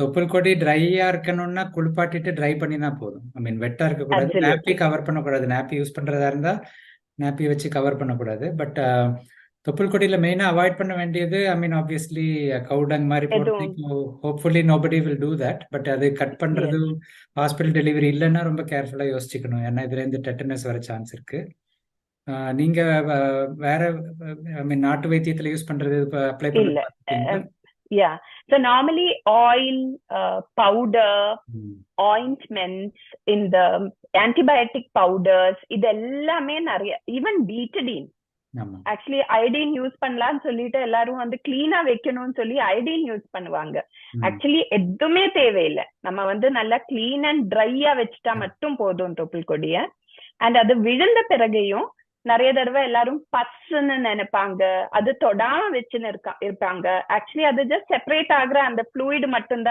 தொப்புள் கொடி ட்ரையா இருக்கணும்னா குளிப்பாட்டிட்டு ட்ரை பண்ணினா போதும். ஐ மீன் வெட்டா இருக்கக்கூடாது. Absolutely. நாப்பி கவர் பண்ணக்கூடாது. நாப்பி யூஸ் பண்றதா இருந்தா நாப்பி வச்சு கவர் பண்ணக்கூடாது. பட் தொப்புள் கொடியில மெயினா அவாய்ட் பண்ண வேண்டியது ஐ மீன் ஆப்வியஸ்லி கவுடங் மாதிரி போடுறது இப்போ hopefully nobody will do that but அது கட் பண்றது. ஹாஸ்பிட்டல் டெலிவரி இல்லைன்னா ரொம்ப கேர்ஃபுல்லா யோசிச்சுக்கணும். ஏன்னா இதுல இருந்து டெட்டனஸ் வர சான்ஸ் இருக்கு. நீங்க வேற ஐ மீன் நாட்டு வைத்தியத்துல யூஸ் பண்றது அப்ளை இல்ல. பண்றது பார்த்துருக்கீங்களா yeah so normally oil powder hmm, ointments இந்த ஆன்டிபயோட்டிக் பவுடர்ஸ் இது எல்லாமே நிறைய even betadine actually iodine use பண்ணலாம்னு சொல்லிட்டு எல்லாரும் வந்து கிளீனா வைக்கணும்னு சொல்லி ஐடின் யூஸ் பண்ணுவாங்க. ஆக்சுவலி எதுவுமே தேவையில்லை. நம்ம வந்து நல்லா கிளீன் அண்ட் ட்ரையா வச்சுட்டா மட்டும் போதும் தொப்புள் கொடிய. அண்ட் அது விழுந்த பிறகையும் நிறைய தடவை எல்லாரும் பஸ்ன்னு நினைப்பாங்க. அது தொடாம வச்சுன்னு இருக்கா இருப்பாங்க. ஆக்சுவலி அது ஜஸ்ட் செப்பரேட் ஆகுற அந்த ஃப்ளூயிட் மட்டும்தான்